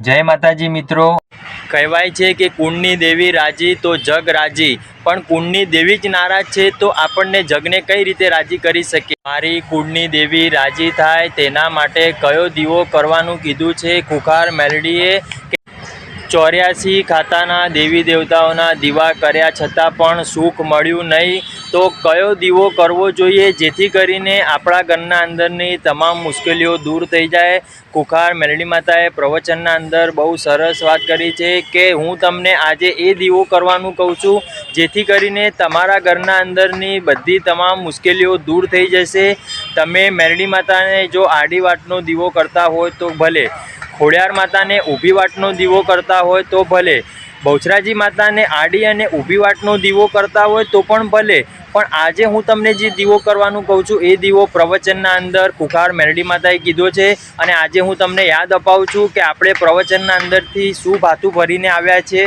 જય માતાજી મિત્રો. કહેવાય છે કે કુંડની દેવી રાજી તો જગ રાજી, પણ કુંડની દેવી જ નારાજ છે તો આપણને જગને કઈ રીતે રાજી કરી શકીએ? મારી કુંડની દેવી રાજી થાય તેના માટે કયો દીવો કરવાનું કીધું છે? ખુખાર મેલડીએ ચોર્યાસી ખાતાના દેવી દેવતાઓના દીવા કર્યા છતાં પણ સુખ મળ્યું નહીં. તો કયો દીવો કરવો જોઈએ? જેથી કરીને આપણા ઘરના અંદરની તમામ મુશ્કેલીઓ દૂર થઈ જાય. કુખાર મેલડી માતાએ પ્રવચનના અંદર બહુ સરસ વાત કરી છે કે, હું તમને આજે એ દીવો કરવાનું કહું છું, જેથી કરીને તમારા ઘરના અંદરની બધી તમામ મુશ્કેલીઓ દૂર થઈ જશે. તમે મેલડી માતાને જો આડી વાટનો દીવો કરતા હોય તો ભલે. ખોડિયાર માતાને ઊભી વાટનો દીવો કરતા હોય તો ભલે. બહુચરાજી માતાને આડી અને ઊભી વાટનો દીવો કરતા હોય તો પણ ભલે. પણ આજે હું તમને જે દીવો કરવાનું કહું છું, એ દીવો પ્રવચનના અંદર કુખાર મેરડી માતાએ કીધો છે. અને આજે હું તમને યાદ અપાવું છું કે આપણે પ્રવચનના અંદરથી શું ભાતું ભરીને આવ્યા છે.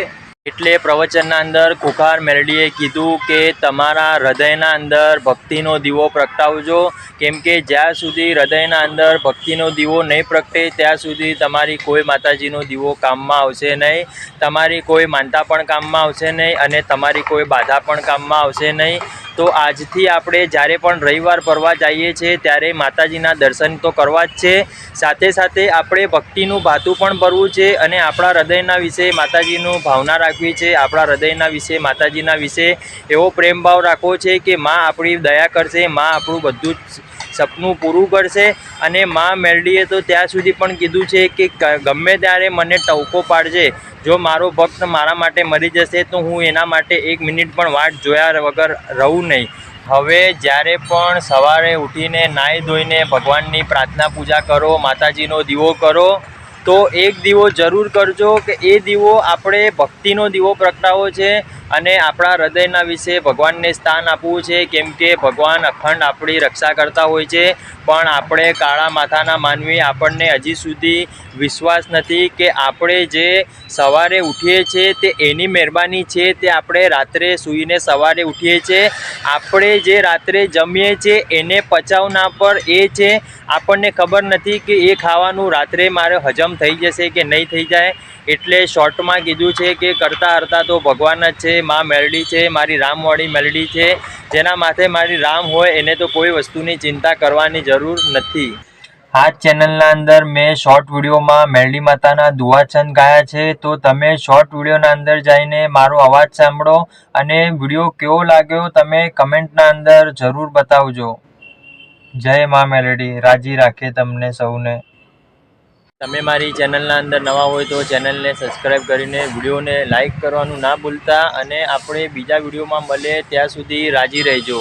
એટલે પ્રવચનના અંદર કુખાર મેરડીએ કીધું કે તમારા હૃદયના અંદર ભક્તિનો દીવો પ્રગટાવજો. કેમ કે જ્યાં સુધી હૃદયના અંદર ભક્તિનો દીવો નહીં પ્રગટે, ત્યાં સુધી તમારી કોઈ માતાજીનો દીવો કામમાં આવશે નહીં. તમારી કોઈ માનતા પણ કામમાં આવશે નહીં અને તમારી કોઈ બાધા પણ કામમાં આવશે નહીં. તો આજથી આપણે જ્યારે પણ રવિવાર ફરવા જઈએ છીએ, ત્યારે માતાજીના દર્શન તો કરવા જ છે. સાથે સાથે આપણે ભક્તિનું ભાતું પણ ભરવું છે અને આપણા હૃદયના વિશે માતાજીનું ભાવના રાખવી છે. આપણા હૃદયના વિશે, માતાજીના વિશે એવો પ્રેમભાવ રાખવો છે કે માં આપણી દયા કરશે, માં આપણું બધું જ સપનું પૂરું કરશે અને મા મેરડીએ તો ત્યાં સુધી પણ કીધું છે કે ગમે ત્યારે મને ટવકો પાડજે, જો મારો ભક્ત મારા માટે મરી જશે તો હું એના માટે એક મિનિટ પણ વાટ જોયા વગર રહું નહીં. હવે જ્યારે પણ સવારે ઉઠીને નાહી ધોઈને ભગવાનની પ્રાર્થના પૂજા કરો, માતાજીનો દીવો કરો તો એક દીવો જરૂર કરજો કે એ દીવો આપણે ભક્તિનો દીવો પ્રગટાવો છે અને આપણા હૃદયના વિશે ભગવાનને સ્થાન આપવું છે, કેમ કે ભગવાન અખંડ આપણી રક્ષા કરતા હોય છે. પણ આપણે કાળા માથાના માનવી, આપણને હજી સુધી વિશ્વાસ નથી કે આપણે જે સવારે ઉઠીએ છીએ તે એની મહેરબાની છે, તે આપણે રાત્રે સૂઈને સવારે ઉઠીએ છીએ આપણે જે રાત્રે જમીએ છીએ એને પચાવના પર એ છે. આપણને ખબર નથી કે એ ખાવાનું રાત્રે મારે હજમ થઈ જશે કે નહીં થઈ જાય એટલે શોર્ટમાં કીધું છે કે કરતાં હરતા તો ભગવાન જ છે, મા મેલડી છે, મારી રામવાળી મેલડી છે. જેના માથે મારી રામ હોય એને તો કોઈ વસ્તુની ચિંતા કરવાની જરૂર નથી. આ ચેનલના અંદર મેં શોર્ટ વિડીયોમાં મેરડી માતાના દુઆચંદ ગાયા છે. તો તમે શોર્ટ વિડીયોના અંદર જઈને મારો અવાજ સાંભળો અને વીડિયો કેવો લાગ્યો તમે કમેન્ટના અંદર જરૂર બતાવજો. જય મા મેલડી. રાજી રાખે તમને સૌને. તમે મારી ચેનલના અંદર નવા હોય તો ચેનલને સબસ્ક્રાઈબ કરીને વિડીયોને લાઇક કરવાનું ના ભૂલતા અને આપણે બીજા વિડીયોમાં મળીએ ત્યાં સુધી રાજી રહેજો.